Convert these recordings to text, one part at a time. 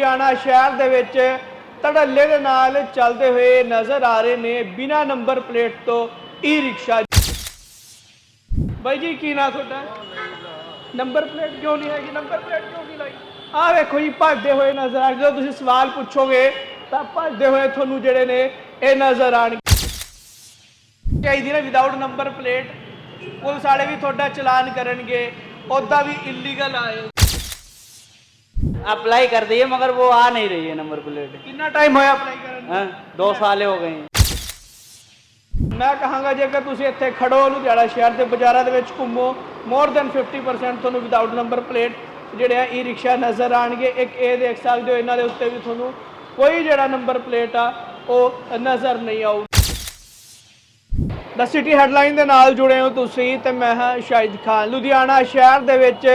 ਲੁਧਿਆਣਾ ਸ਼ਹਿਰ ਦੇ ਵਿੱਚ ਧੜੱਲੇ ਦੇ ਨਾਲ ਚੱਲਦੇ ਹੋਏ ਨਜ਼ਰ ਆ ਰਹੇ ਨੇ ਬਿਨਾ ਨੰਬਰ ਪਲੇਟ ਤੋਂ ਈ ਰਿਕਸ਼ਾ ਬਾਈ ਜੀ, ਕੀ ਨਾਂ ਤੁਹਾਡਾ? ਨੰਬਰ ਪਲੇਟ ਕਿਉਂ ਨਹੀਂ ਹੈਗੀ? ਨੰਬਰ ਪਲੇਟ ਕਿਉਂ ਨਹੀਂ ਲਾਈ? ਆਹ ਵੇਖੋ ਜੀ, ਭੱਜਦੇ ਹੋਏ ਨਜ਼ਰ ਆ ਜਦੋਂ ਤੁਸੀਂ ਸਵਾਲ ਪੁੱਛੋਗੇ, ਤਾਂ ਭੱਜਦੇ ਹੋਏ ਤੁਹਾਨੂੰ ਜਿਹੜੇ ਨੇ ਇਹ ਨਜ਼ਰ ਆਣਗੇ ਚਾਹੀਦੀ ਨਾ ਵਿਦਆਊਟ ਨੰਬਰ ਪਲੇਟ, ਪੁਲਿਸ ਵਾਲੇ ਵੀ ਤੁਹਾਡਾ ਚਲਾਨ ਕਰਨਗੇ, ਉਹਦਾ ਵੀ ਇਲੀਗਲ ਆਏ अप्लाई कर दिए मगर वो आ नहीं रही है नंबर प्लेट ਕਿੰਨਾ ਟਾਈਮ ਹੋਇਆ ਅਪਲਾਈ ਕਰਨ ਨੂੰ? हाँ, दो साल हो गए हैं ਮੈਂ ਕਹਾਂਗਾ ਜੇਕਰ ਤੁਸੀਂ ਇੱਥੇ ਖੜੋ ਲੁਧਿਆਣਾ ਸ਼ਹਿਰ ਦੇ ਬਾਜ਼ਾਰਾਂ ਦੇ ਵਿੱਚ ਘੁੰਮੋ ਮੋਰ ਦੈਨ 50% ਤੁਹਾਨੂੰ ਵਿਦਆਊਟ ਨੰਬਰ ਪਲੇਟ ਜਿਹੜੇ ਆ ਈ ਰਿਕਸ਼ਾ ਨਜ਼ਰ ਆਣਗੇ ਇੱਕ ਇਹ ਦੇਖ ਸਕਦੇ ਹੋ ਇਹਨਾਂ ਦੇ ਉੱਤੇ ਵੀ ਤੁਹਾਨੂੰ ਕੋਈ ਜਿਹੜਾ ਨੰਬਰ ਪਲੇਟ ਆ ਉਹ ਨਜ਼ਰ ਨਹੀਂ ਆਊ ਦ ਸਿਟੀ ਹੈਡਲਾਈਨ ਦੇ ਨਾਲ ਜੁੜੇ ਹੋ ਤੁਸੀਂ ਤੇ ਮੈਂ ਹਾਂ ਸ਼ਾਹਿਦ ਖਾਨ ਲੁਧਿਆਣਾ ਸ਼ਹਿਰ ਦੇ ਵਿੱਚ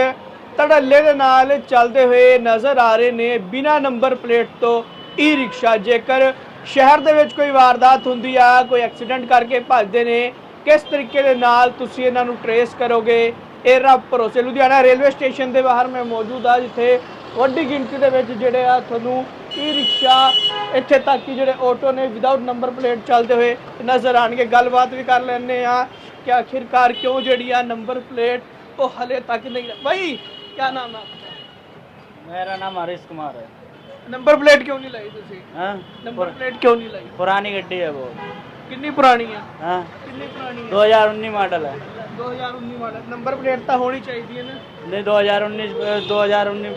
ਧੜੱਲੇ ਦੇ ਨਾਲ ਚੱਲਦੇ ਹੋਏ ਨਜ਼ਰ ਆ ਰਹੇ ਨੇ। ਬਿਨਾ ਨੰਬਰ ਪਲੇਟ ਤੋਂ ਈ ਰਿਕਸ਼ਾ ਜੇਕਰ ਸ਼ਹਿਰ ਦੇ ਵਿੱਚ ਕੋਈ ਵਾਰਦਾਤ ਹੁੰਦੀ ਆ, ਕੋਈ ਐਕਸੀਡੈਂਟ ਕਰਕੇ ਭੱਜਦੇ ਨੇ, ਕਿਸ ਤਰੀਕੇ ਦੇ ਨਾਲ ਤੁਸੀਂ ਇਹਨਾਂ ਨੂੰ ਟਰੇਸ ਕਰੋਗੇ? ਇਹ ਰੱਬ ਭਰੋਸੇ। ਲੁਧਿਆਣਾ ਰੇਲਵੇ ਸਟੇਸ਼ਨ ਦੇ ਬਾਹਰ ਮੈਂ ਮੌਜੂਦ ਆ, ਜਿੱਥੇ ਵੱਡੀ ਗਿਣਤੀ ਦੇ ਵਿੱਚ ਜਿਹੜੇ ਆ ਤੁਹਾਨੂੰ ਈ ਰਿਕਸ਼ਾ ਇੱਥੇ ਤੱਕ ਕਿ ਜਿਹੜੇ ਆਟੋ ਨੇ ਵਿਦਆਊਟ ਨੰਬਰ ਪਲੇਟ ਚੱਲਦੇ ਹੋਏ ਨਜ਼ਰ ਆਣਗੇ ਗੱਲਬਾਤ ਵੀ ਕਰ ਲੈਣੇ ਆ ਕਿ ਆਖਿਰਕਾਰ ਕਿਉਂ ਜਿਹੜੀ ਆ ਨੰਬਰ ਪਲੇਟ ਉਹ ਹਲੇ ਤੱਕ ਨਹੀਂ ਭਾਈ ਕੀ ਨਾਮ ਆ मेरा नाम हरीश कुमार है ਨੰਬਰ ਪਲੇਟ ਕਿਉਂ ਨਹੀਂ ਲਾਈ ਤੁਸੀਂ हाँ? ਨੰਬਰ ਪਲੇਟ ਕਿਉਂ ਨਹੀਂ ਲਾਈ पुरानी गड्डी है वो ਕਿੰਨੀ ਪੁਰਾਣੀ ਆ हाँ? ਕਿੰਨੀ ਪੁਰਾਣੀ ਆ 2019 मॉडल है 2019 ਮਾਡਲ ਨੰਬਰ ਪਲੇਟ ਤਾਂ ਹੋਣੀ ਚਾਹੀਦੀ ਹੈ ਨਾ नहीं 2019 अ, 2019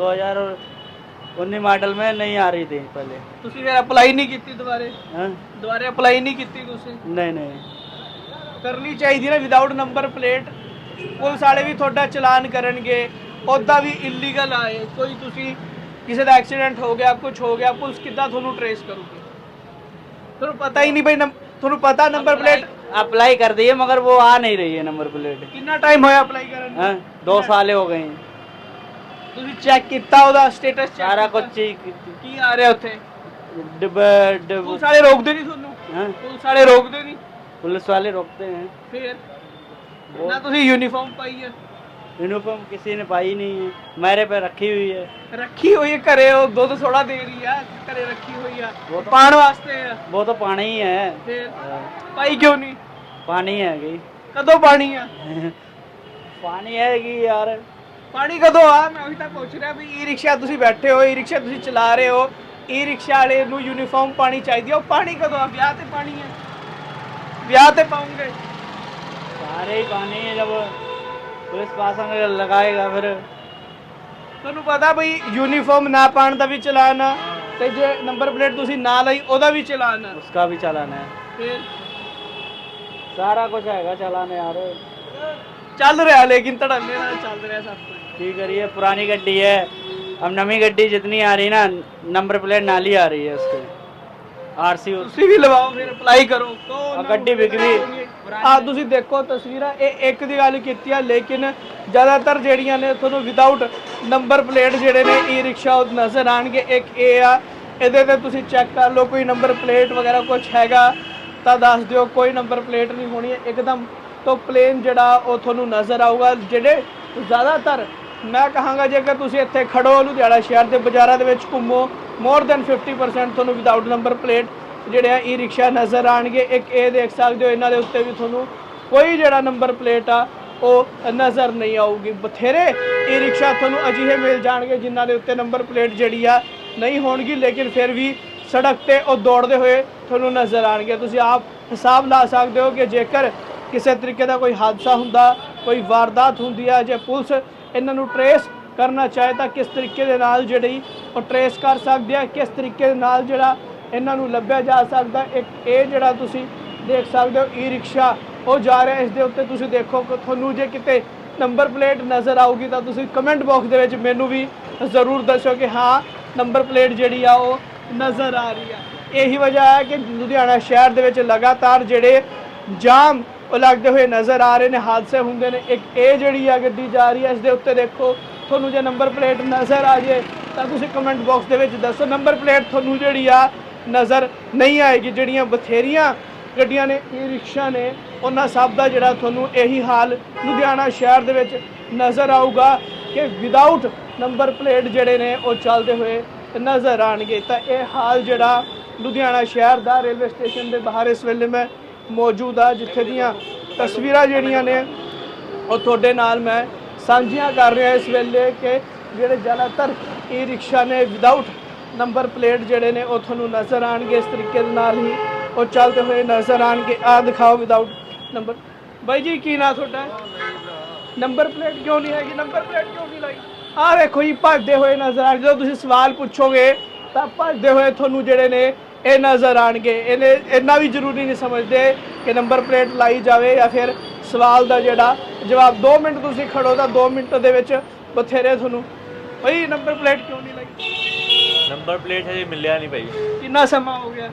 2019 मॉडल में नहीं आ रही थी पहले ਤੁਸੀਂ ਫਿਰ ਅਪਲਾਈ ਨਹੀਂ ਕੀਤੀ ਦੁਬਾਰੇ हाँ? ਦੁਬਾਰੇ ਅਪਲਾਈ ਨਹੀਂ ਕੀਤੀ ਤੁਸੀਂ नहीं नहीं ਕਰਨੀ ਚਾਹੀਦੀ ਨਾ ਵਿਦਆਊਟ ਨੰਬਰ ਪਲੇਟ ਪੁਲਿਸ ਵਾਲੇ ਵੀ ਤੁਹਾਡਾ ਚਲਾਨ ਕਰਨਗੇ ਉਹਦਾ ਵੀ ਇਲੀਗਲ ਆਏ ਕੋਈ ਤੁਸੀਂ ਕਿਸੇ ਦਾ ਐਕਸੀਡੈਂਟ ਹੋ ਗਿਆ ਕੁਝ ਹੋ ਗਿਆ ਪੁਲਿਸ ਕਿੱਦਾਂ ਤੁਹਾਨੂੰ ਟਰੇਸ ਕਰੂਗੀ ਤੁਹਾਨੂੰ ਪਤਾ ਹੀ ਨਹੀਂ ਬਈ ਨੰਬ- ਤੁਹਾਨੂੰ ਪਤਾ ਨੰਬਰ ਪਲੇਟ अप्लाई कर दिए मगर वो आ नहीं रही है नंबर प्लेट ਕਿੰਨਾ ਟਾਈਮ ਹੋਇਆ ਅਪਲਾਈ ਕਰਨ ਨੂੰ हाँ? दो साल हो गए हैं ਤੁਸੀਂ ਚੈੱਕ ਕੀਤਾ ਉਹਦਾ ਸਟੇਟਸ सारा कुछ चीज ਕੀ ਆ ਰਿਹਾ ਉੱਥੇ डिब डिब ਪੁਲਿਸ ਵਾਲੇ ਰੋਕਦੇ ਨਹੀਂ ਤੁਹਾਨੂੰ हाँ? ਪੁਲਿਸ ਵਾਲੇ ਰੋਕਦੇ ਨਹੀਂ पुलिस वाले रोकते हैं ਫਿਰ ਨਾ ਤੁਸੀਂ ਯੂਨੀਫਾਰਮ ਪਾਈ ਹੈ यूनिफॉर्म किसी ने पाई नहीं है मेरे पे रखी हुई है ਰੱਖੀ ਹੋਈ ਹੈ ਘਰੇ ਉਹ ਦੁੱਧ ਥੋੜਾ ਦੇ ਰਹੀ ਆ ਘਰੇ ਰੱਖੀ ਹੋਈ ਆ ਉਹ ਤਾਂ- ਪਾਣ ਵਾਸਤੇ ਆ वो तो पानी ही है ਫਿਰ हाँ, ਪਾਈ ਕਿਉਂ ਨਹੀਂ पानी है कि ਕਦੋਂ ਪਾਣੀ ਆ पानी है कि यार ਪਾਣੀ ਕਦੋਂ ਆ ਮੈਂ ਉਹੀ ਤਾਂ ਪੁੱਛ ਰਿਹਾ ਵੀ ਈ ਰਿਕਸ਼ਾ ਤੁਸੀਂ ਬੈਠੇ ਹੋ ਈ ਰਿਕਸ਼ਾ ਤੁਸੀਂ ਚਲਾ ਰਹੇ ਹੋ ਈ ਰਿਕਸ਼ਾ ਵਾਲੇ ਨੂੰ ਯੂਨੀਫਾਰਮ ਪਾਣੀ ਚਾਹੀਦੀ ਆ ਉਹ ਪਾਣੀ ਕਦੋਂ ਆ ਵਿਆਹ ਤੇ ਪਾਣੀ ਹੈ ਵਿਆਹ ਤੇ ਪਾਉਂਗੇ सारे ही पानी है जब पुलिस पासन लगाएगा फिर ਤੁਹਾਨੂੰ ਪਤਾ ਬਈ ਯੂਨੀਫਾਰਮ ਨਾ ਪਾਣ ਦਾ ਵੀ ਚਲਾਨ ਆ ਤੇ ਜੇ ਨੰਬਰ ਪਲੇਟ ਤੁਸੀਂ ਨਾ ਲਈ ਉਹਦਾ ਵੀ ਚਲਾਨ ਆ उसका भी चालान है ਫਿਰ सारा कुछ हैगा चालान यार ਚੱਲ ਰਿਹਾ ਲੇਕਿਨ ਧੜੱਲੇ ਨਾਲ ਚੱਲ ਰਿਹਾ ਸਭ ਕੁਝ की करिए पुरानी गड्डी है अब नवी गड्डी जितनी आ रही ना नंबर प्लेट नाली आ रही है उसके आरसी ਤੁਸੀਂ ਵੀ ਲਵਾਓ ਫਿਰ ਅਪਲਾਈ ਕਰੋ ਕਹੋ ਉਹਨਾਂ ਨੂੰ ਗੱਡੀ ਵਿਕ ਗਈ। ਆ ਤੁਸੀਂ ਦੇਖੋ ਤਸਵੀਰਾਂ, ਇਹ ਇੱਕ ਦੀ ਗੱਲ ਕੀਤੀ ਆ, ਲੇਕਿਨ ਜ਼ਿਆਦਾਤਰ ਜਿਹੜੀਆਂ ਨੇ ਤੁਹਾਨੂੰ ਵਿਦਆਊਟ ਨੰਬਰ ਪਲੇਟ ਜਿਹੜੇ ਨੇ ਈ ਰਿਕਸ਼ਾ ਉਹ ਨਜ਼ਰ ਆਣਗੇ ਇੱਕ ਇਹ ਆ, ਇਹਦੇ ਤੇ ਤੁਸੀਂ ਚੈੱਕ ਕਰ ਲਓ, ਕੋਈ ਨੰਬਰ ਪਲੇਟ ਵਗੈਰਾ ਕੁਝ ਹੈਗਾ ਤਾਂ ਦੱਸ ਦਿਓ, ਕੋਈ ਨੰਬਰ ਪਲੇਟ ਨਹੀਂ ਹੋਣੀ ਹੈ ਇੱਕਦਮ ਤੋਂ ਪਲੇਨ ਜਿਹੜਾ ਉਹ ਤੁਹਾਨੂੰ ਨਜ਼ਰ ਆਊਗਾ, ਜਿਹੜੇ ਜ਼ਿਆਦਾਤਰ ਮੈਂ ਕਹਾਂਗਾ, ਜੇਕਰ ਤੁਸੀਂ ਇੱਥੇ ਖੜੋ ਲੁਧਿਆਣਾ ਸ਼ਹਿਰ ਦੇ ਬਾਜ਼ਾਰਾਂ ਦੇ ਵਿੱਚ ਘੁੰਮੋ ਮੋਰ ਦੈਨ 50% ਤੁਹਾਨੂੰ ਵਿਦਆਊਟ ਨੰਬਰ ਪਲੇਟ ਜਿਹੜੇ ਆ ਈ ਰਿਕਸ਼ਾ ਨਜ਼ਰ ਆਣਗੇ। ਇੱਕ ਇਹ ਦੇਖ ਸਕਦੇ ਹੋ, ਇਹਨਾਂ ਦੇ ਉੱਤੇ ਵੀ ਤੁਹਾਨੂੰ ਕੋਈ ਜਿਹੜਾ ਨੰਬਰ ਪਲੇਟ ਆ, ਉਹ ਨਜ਼ਰ ਨਹੀਂ ਆਊਗੀ। ਬਥੇਰੇ ਈ ਰਿਕਸ਼ਾ ਤੁਹਾਨੂੰ ਅਜਿਹੇ ਮਿਲ ਜਾਣਗੇ ਜਿਨ੍ਹਾਂ ਦੇ ਉੱਤੇ ਨੰਬਰ ਪਲੇਟ ਜਿਹੜੀ ਆ ਨਹੀਂ ਹੋਣਗੀ, ਲੇਕਿਨ ਫਿਰ ਵੀ ਸੜਕ ਤੇ ਉਹ ਦੌੜਦੇ ਹੋਏ ਤੁਹਾਨੂੰ ਨਜ਼ਰ ਆਣਗੇ। ਤੁਸੀਂ ਆਪ ਹਿਸਾਬ ਲਾ ਸਕਦੇ ਹੋ ਕਿ ਜੇਕਰ ਕਿਸੇ ਤਰੀਕੇ ਦਾ ਕੋਈ ਹਾਦਸਾ ਹੁੰਦਾ, ਕੋਈ ਵਾਰਦਾਤ ਹੁੰਦੀ ਆ ਜੇ ਪੁਲਿਸ ਇਹਨਾਂ ਨੂੰ ਟਰੇਸ ਕਰਨਾ ਚਾਹੇ ਤਾਂ ਕਿਸ ਤਰੀਕੇ ਦੇ ਨਾਲ ਜਿਹੜੀ ਉਹ ਟਰੇਸ ਕਰ ਸਕਦੇ ਆ, ਕਿਸ ਤਰੀਕੇ ਦੇ ਨਾਲ ਜਿਹੜਾ ਇਹਨਾਂ ਨੂੰ ਲੱਭਿਆ ਜਾ ਸਕਦਾ। ਇੱਕ ਇਹ ਜਿਹੜਾ ਤੁਸੀਂ ਦੇਖ ਸਕਦੇ ਹੋ ਈ ਰਿਕਸ਼ਾ ਉਹ ਜਾ ਰਿਹਾ। ਇਸ ਦੇ ਉੱਤੇ ਤੁਸੀਂ ਦੇਖੋ ਕਿ ਤੁਹਾਨੂੰ ਜੇ ਕਿਤੇ ਨੰਬਰ ਪਲੇਟ ਨਜ਼ਰ ਆਊਗੀ ਤਾਂ ਤੁਸੀਂ ਕਮੈਂਟ ਬਾਕਸ ਦੇ ਵਿੱਚ ਮੈਨੂੰ ਵੀ ਜ਼ਰੂਰ ਦੱਸੋ ਕਿ ਹਾਂ, ਨੰਬਰ ਪਲੇਟ ਜਿਹੜੀ ਆ, ਉਹ ਨਜ਼ਰ ਆ ਰਹੀ ਆ। ਇਹੀ ਵਜ੍ਹਾ ਹੈ ਕਿ ਲੁਧਿਆਣਾ ਸ਼ਹਿਰ ਦੇ ਵਿੱਚ ਲਗਾਤਾਰ ਜਿਹੜੇ ਜਾਮ ਉਹ ਲੱਗਦੇ ਹੋਏ ਨਜ਼ਰ ਆ ਰਹੇ ਨੇ, ਹਾਦਸੇ ਹੁੰਦੇ ਨੇ। ਇੱਕ ਇਹ ਜਿਹੜੀ ਆ ਗੱਡੀ ਜਾ ਰਹੀ ਹੈ ਇਸ ਦੇ ਉੱਤੇ ਦੇਖੋ, ਤੁਹਾਨੂੰ ਜੇ ਨੰਬਰ ਪਲੇਟ ਨਜ਼ਰ ਆ ਜੇ ਤਾਂ ਤੁਸੀਂ ਕਮੈਂਟ ਬਾਕਸ ਦੇ ਵਿੱਚ ਦੱਸੋ। ਨੰਬਰ ਪਲੇਟ ਤੁਹਾਨੂੰ ਜਿਹੜੀ ਆ ਨਜ਼ਰ ਨਹੀਂ ਆਏਗੀ। ਜਿਹੜੀਆਂ ਬਥੇਰੀਆਂ ਗੱਡੀਆਂ ਨੇ ਈ ਰਿਕਸ਼ਾ ਨੇ, ਉਹਨਾਂ ਸਭ ਦਾ ਜਿਹੜਾ ਤੁਹਾਨੂੰ ਇਹੀ ਹਾਲ ਲੁਧਿਆਣਾ ਸ਼ਹਿਰ ਦੇ ਵਿੱਚ ਨਜ਼ਰ ਆਊਗਾ ਕਿ ਵਿਦਆਊਟ ਨੰਬਰ ਪਲੇਟ ਜਿਹੜੇ ਨੇ, ਉਹ ਚੱਲਦੇ ਹੋਏ ਨਜ਼ਰ ਆਣਗੇ ਤਾਂ ਇਹ ਹਾਲ ਜਿਹੜਾ ਲੁਧਿਆਣਾ ਸ਼ਹਿਰ ਦਾ ਰੇਲਵੇ ਸਟੇਸ਼ਨ ਦੇ ਬਾਹਰ ਇਸ ਵੇਲੇ ਮੈਂ ਮੌਜੂਦ ਆ ਜਿੱਥੇ ਦੀਆਂ ਤਸਵੀਰਾਂ ਜਿਹੜੀਆਂ ਨੇ, ਉਹ ਤੁਹਾਡੇ ਨਾਲ ਮੈਂ ਸਾਂਝੀਆਂ ਕਰ ਰਿਹਾ ਇਸ ਵੇਲੇ ਕਿ ਜਿਹੜੇ ਜ਼ਿਆਦਾਤਰ ਈ ਰਿਕਸ਼ਾ ਨੇ ਵਿਦਆਊਟ ਨੰਬਰ ਪਲੇਟ ਜਿਹੜੇ ਨੇ ਉਹ ਤੁਹਾਨੂੰ ਨਜ਼ਰ ਆਣਗੇ ਇਸ ਤਰੀਕੇ ਦੇ ਨਾਲ ਹੀ। ਉਹ ਚੱਲਦੇ ਹੋਏ ਨਜ਼ਰ ਆਣਗੇ ਆ ਦਿਖਾਓ ਵਿਦਆਊਟ ਨੰਬਰ ਬਾਈ ਜੀ, ਕੀ ਨਾਂ ਤੁਹਾਡਾ? ਨੰਬਰ ਪਲੇਟ ਕਿਉਂ ਨਹੀਂ ਹੈਗੀ? ਨੰਬਰ ਪਲੇਟ ਕਿਉਂ ਨਹੀਂ ਲਾਈ? ਆ ਵੇਖੋ ਜੀ, ਭੱਜਦੇ ਹੋਏ ਨਜ਼ਰ ਆਣ ਜਦੋਂ ਤੁਸੀਂ ਸਵਾਲ ਪੁੱਛੋਗੇ, ਤਾਂ ਭੱਜਦੇ ਹੋਏ ਤੁਹਾਨੂੰ ਜਿਹੜੇ ਨੇ ਇਹ ਨਜ਼ਰ ਆਣਗੇ ਇਹਨੇ ਇੰਨਾ ਵੀ ਜ਼ਰੂਰੀ ਨਹੀਂ ਸਮਝਦੇ ਕਿ ਨੰਬਰ ਪਲੇਟ ਲਾਈ ਜਾਵੇ ਜਾਂ ਫਿਰ ਸਵਾਲ ਦਾ ਜਿਹੜਾ ਜਵਾਬ। 2 ਮਿੰਟ ਤੁਸੀਂ ਖੜੋ ਤਾਂ 2 ਮਿੰਟ ਦੇ ਵਿੱਚ ਬਥੇਰੇ ਤੁਹਾਨੂੰ। ਬਈ, ਨੰਬਰ ਪਲੇਟ ਕਿਉਂ ਨਹੀਂ ਲਾਈ? ਨੰਬਰ ਪਲੇਟ ਹਜੇ ਮਿਲਿਆ ਨਹੀਂ ਭਾਈ। ਕਿੰਨਾ ਸਮਾਂ ਹੋ ਗਿਆ?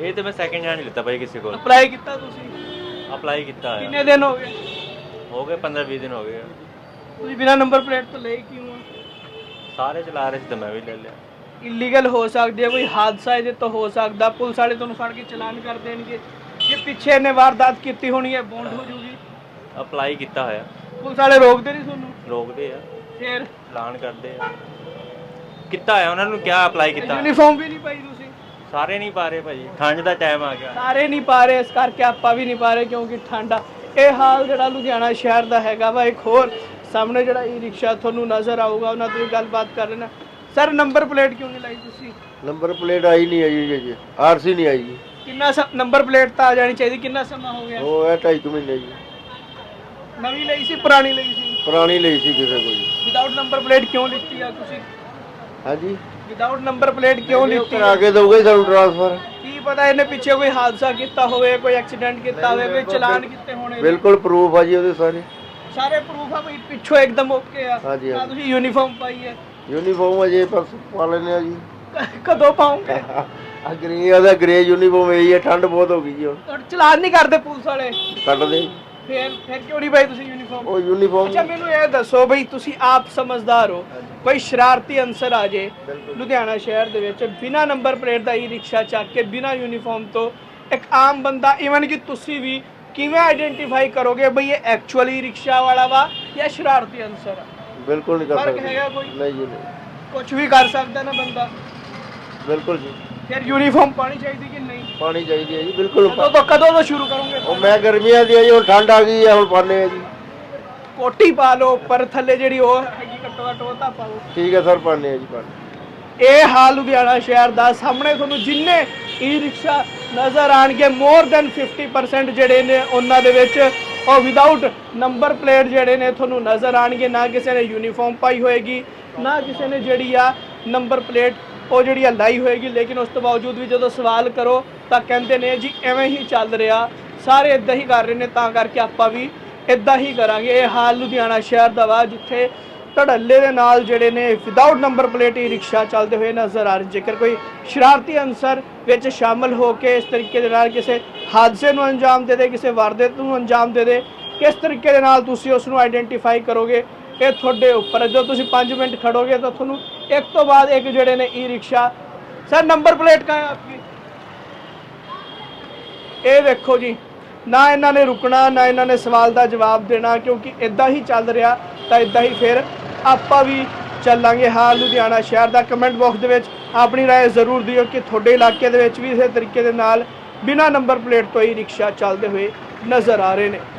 ਇਹ ਤੇ ਮੈਂ ਸੈਕਿੰਡ ਹੈਂਡ ਲਿੱਤਾ ਭਾਈ ਕਿਸੇ ਕੋਲ। ਅਪਲਾਈ ਕੀਤਾ ਤੁਸੀਂ? ਅਪਲਾਈ ਕੀਤਾ ਹੋਇਆ। ਕਿੰਨੇ ਦਿਨ ਹੋ ਗਏ? ਹੋ ਗਏ 15 20 ਦਿਨ ਹੋ ਗਏ। ਤੁਸੀਂ ਬਿਨਾ ਨੰਬਰ ਪਲੇਟ ਤੋਂ ਲਈ ਕਿਉਂ ਆ? ਸਾਰੇ ਚਲਾ ਰਹੇ ਸੀ ਤਾਂ ਮੈਂ ਵੀ ਲੈ ਲਿਆ। ਇਲੀਗਲ ਹੋ ਸਕਦੀ ਹੈ ਕੋਈ ਹਾਦਸਾ ਇਹਦੇ ਤੋਂ ਹੋ ਸਕਦਾ। ਪੁਲਿਸ ਵਾਲੇ ਤੁਹਾਨੂੰ ਫੜ ਕੇ ਚਲਾਨ ਕਰ ਦੇਣਗੇ। ਜੇ ਪਿੱਛੇ ਇਹਨੇ ਵਾਰਦਾਤ ਕੀਤੀ ਹੋਣੀ ਹੈ ਬੌਂਡ ਹੋ ਜੂਗੀ। ਅਪਲਾਈ ਕੀਤਾ ਹੋਇਆ। ਪੁਲਿਸ ਵਾਲੇ ਰੋਕਦੇ ਨਹੀਂ ਤੁਹਾਨੂੰ? ਰੋਕਦੇ ਆ। ਫਿਰ? ਚਲਾਨ ਕਰਦੇ ਆ। ਕੀਤਾ ਹੋਇਆ ਉਹਨਾਂ ਨੂੰ ਕਿਹਾ ਅਪਲਾਈ ਕੀਤਾ? ਯੂਨੀਫਾਰਮ ਵੀ ਨਹੀਂ ਪਾਈ ਤੁਸੀਂ? ਸਾਰੇ ਨਹੀਂ ਪਾ ਰਹੇ ਭਾਈ ਠੰਡ ਦਾ ਟਾਈਮ ਆ ਗਿਆ। ਸਾਰੇ ਨਹੀਂ ਪਾ ਰਹੇ ਇਸ ਕਰਕੇ ਆਪਾਂ ਵੀ ਨਹੀਂ ਪਾ ਰਹੇ ਕਿਉਂਕਿ ਠੰਡਾ ਇਹ ਹਾਲ ਜਿਹੜਾ ਲੁਧਿਆਣਾ ਸ਼ਹਿਰ ਦਾ ਹੈਗਾ ਵਾ ਇੱਕ ਹੋਰ ਸਾਹਮਣੇ ਜਿਹੜਾ ਈ ਰਿਕਸ਼ਾ ਤੁਹਾਨੂੰ ਨਜ਼ਰ ਆਊਗਾ ਉਹਨਾਂ ਤੋਂ ਵੀ ਗੱਲਬਾਤ ਕਰ ਲੈਣਾ ਸਰ ਨੰਬਰ ਪਲੇਟ ਕਿਉਂ ਨਹੀਂ ਲਾਈ ਤੁਸੀਂ? ਨੰਬਰ ਪਲੇਟ ਆਈ ਨਹੀਂ ਆਈ ਜੀ ਜੀ ਆਰਸੀ ਨਹੀਂ ਆਈ ਜੀ। ਕਿੰਨਾ ਨੰਬਰ ਪਲੇਟ ਤਾਂ ਆ ਜਾਣੀ ਚਾਹੀਦੀ ਕਿੰਨਾ ਸਮਾਂ ਹੋ ਗਿਆ? ਉਹ ਹੈ ਢਾਈ ਕੁ ਮਹੀਨੇ ਜੀ। ਨਵੀਂ ਲਈ ਸੀ ਪੁਰਾਣੀ ਲਈ ਸੀ? ਪੁਰਾਣੀ ਲਈ ਸੀ ਕਿਸੇ ਜੀ। ਵਿਦਆਊਟ ਨੰਬਰ ਪਲੇਟ ਕਿਉਂ ਲਿੱਤੀ ਆ ਤੁਸੀਂ? ਹਾਂਜੀ। ਵਿਦਆਊਟ ਨੰਬਰ ਪਲੇਟ ਕਿਉਂ ਲਿੱਤੀ ਕਰਾ ਕੇ ਦਊਗਾ ਸਾਨੂੰ ਟ੍ਰਾਂਸਫਰ ਕੀ ਪਤਾ ਇਹਨੇ ਪਿੱਛੇ ਕੋਈ ਹਾਦਸਾ ਕੀਤਾ ਹੋਵੇ ਕੋਈ ਐਕਸੀਡੈਂਟ ਕੀਤਾ ਹੋਵੇ ਕੋਈ ਚਲਾਨ ਕੀਤੇ ਹੋਣੇ। ਬਿਲਕੁਲ ਪ੍ਰੂਫ ਆ ਜੀ ਉਹਦੇ ਸਾਰੇ। ਸਾਰੇ ਪ੍ਰੂਫ ਆ ਵੀ ਪਿੱਛੋਂ ਇੱਕਦਮ ਓਕੇ ਆ। ਹਾਂਜੀ, ਨਾ ਹਾਂਜੀ। ਤੁਸੀਂ ਯੂਨੀਫਾਰਮ ਪਾਈ ਹੈ। ਯੂਨੀਫਾਰਮ ਅਜੇ ਪਰਸ ਪਾ ਲੈਨੇ ਆ ਜੀ। ਕਦੋਂ ਪਾਉਂਗੇ ਆ ਗ੍ਰੇ ਉਹਦਾ ਗ੍ਰੇ ਯੂਨੀਫਾਰਮ ਇਹੀ ਹੈ ਠੰਡ ਬਹੁਤ ਹੋ ਗਈ ਜੀ ਹੁਣ। ਚਲਾਨ ਨਹੀਂ ਕਰਦੇ ਪੁਲਿਸ ਵਾਲੇ। ਕੱਢ ਦੇ ਫਿਰ ਫਿਰ ਕਿਉਂ ਨਹੀਂ ਪਾਈ ਤੁਸੀਂ ਯੂਨੀਫਾਰਮ ਉਹ ਯੂਨੀਫਾਰਮ ਅੱਛਾ ਮੈਨੂੰ ਇਹ ਦੱਸੋ ਬਈ ਤੁਸੀਂ ਆਪ ਸਮਝਦਾਰ ਹੋ। ਕੋਈ ਸ਼ਰਾਰਤੀ ਅਨਸਰ ਆ ਜੇ ਲੁਧਿਆਣਾ ਸ਼ਹਿਰ ਦੇ ਵਿੱਚ ਬਿਨਾ ਨੰਬਰ ਪਲੇਟ ਦਾ ਈ ਰਿਕਸ਼ਾ ਚੱਕ ਕੇ ਬਿਨਾ ਯੂਨੀਫਾਰਮ ਤੋਂ ਇੱਕ ਆਮ ਬੰਦਾ ਇਵਨ ਕਿ ਤੁਸੀਂ ਵੀ ਕਿਵੇਂ ਆਇਡੈਂਟੀਫਾਈ ਕਰੋਗੇ ਬਈ ਇਹ ਐਕਚੁਅਲੀ ਰਿਕਸ਼ਾ ਵਾਲਾ ਵਾ ਜਾਂ ਸ਼ਰਾਰਤੀ ਅਨਸਰ ਆ? ਬਿਲਕੁਲ ਨਹੀਂ ਕਰ ਫ਼ਰਕ ਸਕਦੇ। ਹੈਗਾ ਕੋਈ? ਨਹੀਂ ਜੀ ਨਹੀਂ। ਕੁਝ ਵੀ ਕਰ ਸਕਦਾ ਨਾ ਬੰਦਾ। ਬਿਲਕੁਲ ਜੀ। ਫਿਰ ਯੂਨੀਫਾਰਮ ਪਾਣੀ ਚਾਹੀਦੀ ਕਿ ਨਹੀਂ? ਪਾਣੀ ਚਾਹੀਦੀ ਹੈ ਜੀ ਬਿਲਕੁਲ ਕਦੋਂ ਤੋਂ ਕਦੋਂ ਤੋਂ ਸ਼ੁਰੂ ਕਰੋਗੇ? ਉਹ ਮੈਂ ਗਰਮੀਆਂ ਦੀ ਆ ਜੀ ਹੁਣ ਠੰਡ ਆ ਗਈ ਹੈ ਹੁਣ ਪਾਣੇ ਆ ਜੀ। ਕੋਟੀ ਪਾ ਲਓ ਉੱਪਰ ਥੱਲੇ ਜਿਹੜੀ ਉਹ ਹੈਗੀ ਘੱਟੋ ਘੱਟ ਉਹ ਤਾਂ ਪਾਓ। ਠੀਕ ਹੈ ਸਰ ਪਾਣੇ ਆ ਜੀ ਪਾਣੇ ਇਹ ਹਾਲ ਲੁਧਿਆਣਾ ਸ਼ਹਿਰ ਦਾ ਸਾਹਮਣੇ ਤੁਹਾਨੂੰ ਜਿੰਨੇ ਈ ਰਿਕਸ਼ਾ ਨਜ਼ਰ ਆਣਗੇ ਮੋਰ ਦੈਨ 50% ਜਿਹੜੇ ਨੇ ਉਹਨਾਂ ਦੇ ਵਿੱਚ ਉਹ ਵਿਦਆਊਟ ਨੰਬਰ ਪਲੇਟ ਜਿਹੜੇ ਨੇ ਤੁਹਾਨੂੰ ਨਜ਼ਰ ਆਣਗੇ ਨਾ ਕਿਸੇ ਨੇ ਯੂਨੀਫਾਰਮ ਪਾਈ ਹੋਏਗੀ ਨਾ ਕਿਸੇ ਨੇ ਜਿਹੜੀ ਆ ਨੰਬਰ ਪਲੇਟ ਉਹ ਜਿਹੜੀ ਆ ਲਾਈ ਹੋਏਗੀ, ਲੇਕਿਨ ਉਸ ਤੋਂ ਬਾਵਜੂਦ ਵੀ ਜਦੋਂ ਸਵਾਲ ਕਰੋ ਤਾਂ ਕਹਿੰਦੇ ਨੇ ਜੀ ਐਵੇਂ ਹੀ ਚੱਲ ਰਿਹਾ, ਸਾਰੇ ਇਦਾਂ ਹੀ ਕਰ ਰਹੇ ਨੇ, ਤਾਂ ਕਰਕੇ ਆਪਾਂ ਵੀ ਇਦਾਂ ਹੀ ਕਰਾਂਗੇ। ਇਹ ਹਾਲ ਲੁਧਿਆਣਾ ਸ਼ਹਿਰ ਦਾ ਵਾ, ਜਿੱਥੇ ਧੜੱਲੇ ਦੇ ਨਾਲ ਜਿਹੜੇ ਨੇ ਵਿਦਆਊਟ ਨੰਬਰ ਪਲੇਟ ਹੀ ਰਿਕਸ਼ਾ ਚੱਲਦੇ ਹੋਏ ਨਜ਼ਰ ਆ ਰਹੇ ਜੇਕਰ ਕੋਈ ਸ਼ਰਾਰਤੀ ਅਨਸਰ ਵਿੱਚ ਸ਼ਾਮਲ ਹੋ ਕੇ ਇਸ ਤਰੀਕੇ ਦੇ ਨਾਲ ਕਿਸੇ ਹਾਦਸੇ ਨੂੰ ਅੰਜਾਮ ਦੇ ਦੇ, ਕਿਸੇ ਵਾਰਦਾਤ ਨੂੰ ਅੰਜਾਮ ਦੇ ਦੇ, ਕਿਸ ਤਰੀਕੇ ਦੇ ਨਾਲ ਤੁਸੀਂ ਉਸ ਨੂੰ ਆਇਡੈਂਟੀਫਾਈ ਕਰੋਗੇ? ਇਹ ਤੁਹਾਡੇ ਉੱਪਰ ਜਦੋਂ ਤੁਸੀਂ 5 ਮਿੰਟ ਖੜੋਗੇ ਤਾਂ ਤੁਹਾਨੂੰ ਇੱਕ ਤੋਂ ਬਾਅਦ ਇੱਕ ਜਿਹੜੇ ਨੇ e rickshaw sir number plate ਕਾ ਹੈ ਆਪਕੀ ਇਹ ਦੇਖੋ ਜੀ ਨਾ ਇਹਨਾਂ ਨੇ ਰੁਕਣਾ ਨਾ ਇਹਨਾਂ ਨੇ ਸਵਾਲ ਦਾ ਜਵਾਬ ਦੇਣਾ ਕਿਉਂਕਿ ਇਦਾਂ ਹੀ ਚੱਲ ਰਿਹਾ ਤਾਂ ਇਦਾਂ ਹੀ ਫਿਰ ਆਪਾਂ ਵੀ ਚੱਲਾਂਗੇ ਹਾਲ ਲੁਧਿਆਣਾ ਸ਼ਹਿਰ ਦਾ ਕਮੈਂਟ ਬਾਕਸ ਦੇ ਵਿੱਚ ਆਪਣੀ رائے ਜ਼ਰੂਰ ਦਿਓ ਕਿ ਤੁਹਾਡੇ ਇਲਾਕੇ ਦੇ ਵਿੱਚ ਵੀ ਇਸੇ ਤਰੀਕੇ ਦੇ ਨਾਲ ਬਿਨਾ ਨੰਬਰ ਪਲੇਟ ਤੋਂ ਹੀ ਰਿਕਸ਼ਾ ਚੱਲਦੇ ਹੋਏ ਨਜ਼ਰ ਆ ਰਹੇ ਨੇ